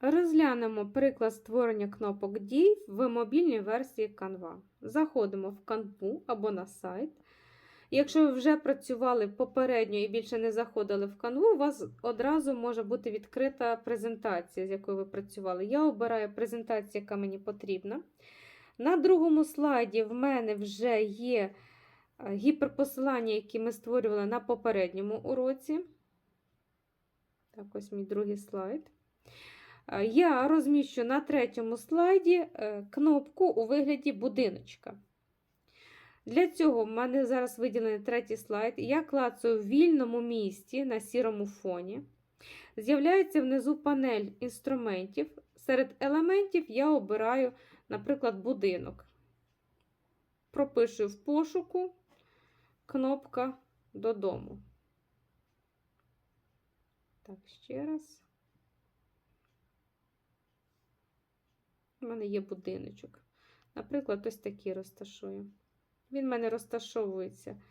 Розглянемо приклад створення кнопок дій в мобільній версії Canva. Заходимо в Canva або на сайт. Якщо ви вже працювали попередньо і більше не заходили в Canva, у вас одразу може бути відкрита презентація, з якою ви працювали. Я обираю презентацію, яка мені потрібна. На другому слайді в мене вже є е, гіперпосилання, які ми створювали на попередньому уроці. Так, ось мій другий слайд. Е, Я розміщу на третьому слайді е, кнопку у вигляді будиночка. Для цього в мене зараз виділений третій слайд. Я клацаю в вільному місці на сірому фоні. З'являється внизу панель інструментів. Серед елементів я обираю, наприклад, будинок. Пропишу в пошуку кнопка додому. Так, ще раз. У мене є будиночок. Наприклад, ось такий розташую. Він в мене розташовується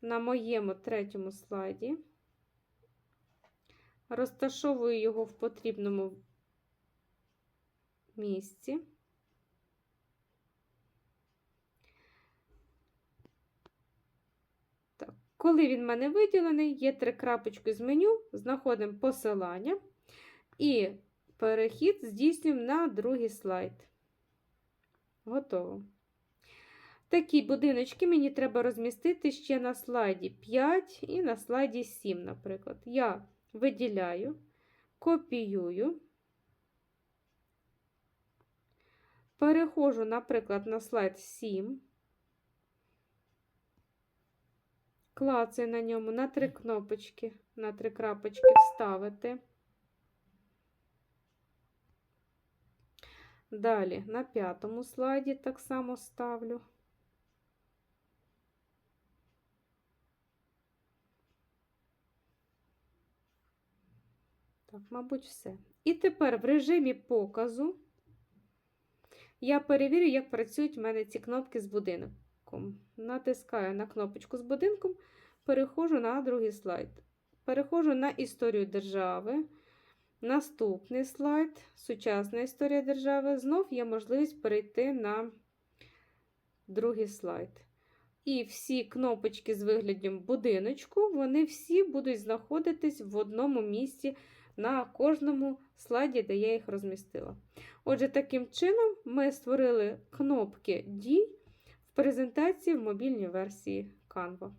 на моєму третьому слайді. Розташовую його в потрібному місці. Так. Коли він в мене виділений, є три крапочки з меню, знаходимо посилання і перехід здійснюємо на другий слайд. Готово. Такі будиночки мені треба розмістити ще на слайді 5 і на слайді 7, наприклад. Я виділяю, копіюю, переходжу, наприклад, на слайд 7, клацаю на ньому на три кнопочки, на три крапочки вставити. Далі на п'ятому слайді так само ставлю. Так, мабуть, все. І тепер в режимі показу я перевірю, як працюють в мене ці кнопки з будинком. Натискаю на кнопочку з будинком, переходжу на другий слайд. Переходжу на історію держави. Наступний слайд сучасна історія держави. Знов є можливість перейти на другий слайд. І всі кнопочки з виглядом будиночку, вони всі будуть знаходитись в одному місці на кожному слайді, де я їх розмістила. Отже, таким чином ми створили кнопки дій в презентації в мобільній версії Canva.